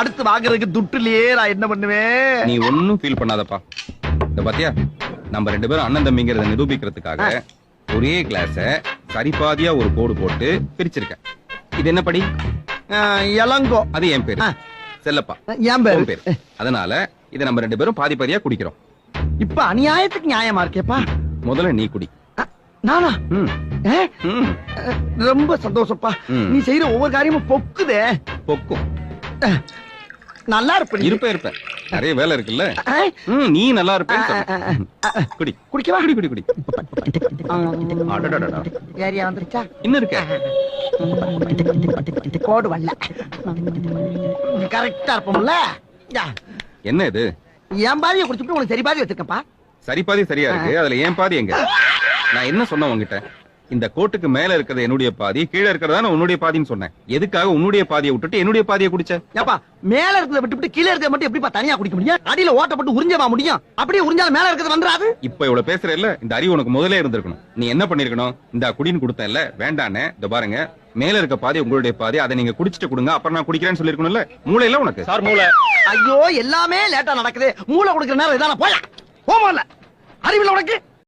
அடுத்து வாங்குறதுக்கு துட்டுலயே நான் என்ன பண்ணுவேன்? நீ ஒன்னும் ஃபீல் பண்ணாதப்பா. இந்த பாத்தியா நம்ம ரெண்டு பேரும் அண்ணன் தம்பிங்கிறத நிரூபிக்கிறதுக்காக ஒரே கிளாஸ சரிபாதியா ஒரு கோடு போட்டு பிரிச்சிருக்கேன் இது என்ன படி இளங்கோ. அது என் பேரு. செல்லப்பா. என் பேரு. பேரு. அதனால இதை நம்ம ரெண்டு பேரும் பாதி பாதியா குடிக்கிறோம். இப்ப அநியாயத்துக்கு நியாயமா இருக்கேப்பா? முதல்ல நீ குடி. நானா? ரொம்ப சந்தோஷப்பா. நீ செய்யற ஒவ்வொரு காரியமும் பொக்குதே. பொக்கும். நல்லா இருப்ப இருப்ப இருப்ப நிறைய வேலை இருக்குல்ல? நீ நல்லா இருப்பேன்னு சொன்னேன். குடி குடிக்கவா? குடி குடி குடி. ஏரியா வந்துருச்சா? இன்னும் இருக்க? கோடு வரல. கரெக்டா இருப்போம்ல? என்ன இது? என் பாதியை குடிச்சுட்டு உனக்கு சரி பாதி வச்சிருக்கப்பா சரி பாதி சரியா இருக்கு. அதுல ஏன் பாதி எங்க? நான் என்ன சொன்னேன் உன்கிட்ட? இந்த கோட்டுக்கு மேல இருக்கிறது என்னுடைய பாதி கீழே இருக்கிறதா உன்னுடைய பாதின்னு சொன்னேன். எதுக்காக உன்னுடைய பாதியை விட்டுட்டு என்னுடைய பாதியை குடிச்ச? ஏப்பா மேல இருக்கிறத விட்டுவிட்டு கீழே இருக்கிறத மட்டும் எப்படிப்பா தனியா குடிக்க முடியும்? அடியில ஓட்டப்பட்டு உறிஞ்சவா முடியும்? அப்படியே உறிஞ்சாலும் மேல இருக்கிறது வந்துராது இப்ப இவ்வளவு பேசுற இல்ல இந்த அறிவு உனக்கு முதல்ல இருந்திருக்கணும். நீ என்ன பண்ணிருக்கணும்? இந்த குடின்னு கொடுத்தேன்ல வேண்டானே இந்த பாருங்க மேல இருக்க பாதி உங்களுடைய பாதி அதை நீங்க குடிச்சிட்டு கொடுங்க அப்புறம் நான் குடிக்கிறேன்னு சொல்லிருக்கணும்ல? மூளை இல்ல உனக்கு? சார் மூளை. ஐயோ எல்லாமே லேட்டா நடக்குது. மூளை கொடுக்கிற நேரம் இதான போயா. போமா இல்ல? அறிவில்ல உனக்கு?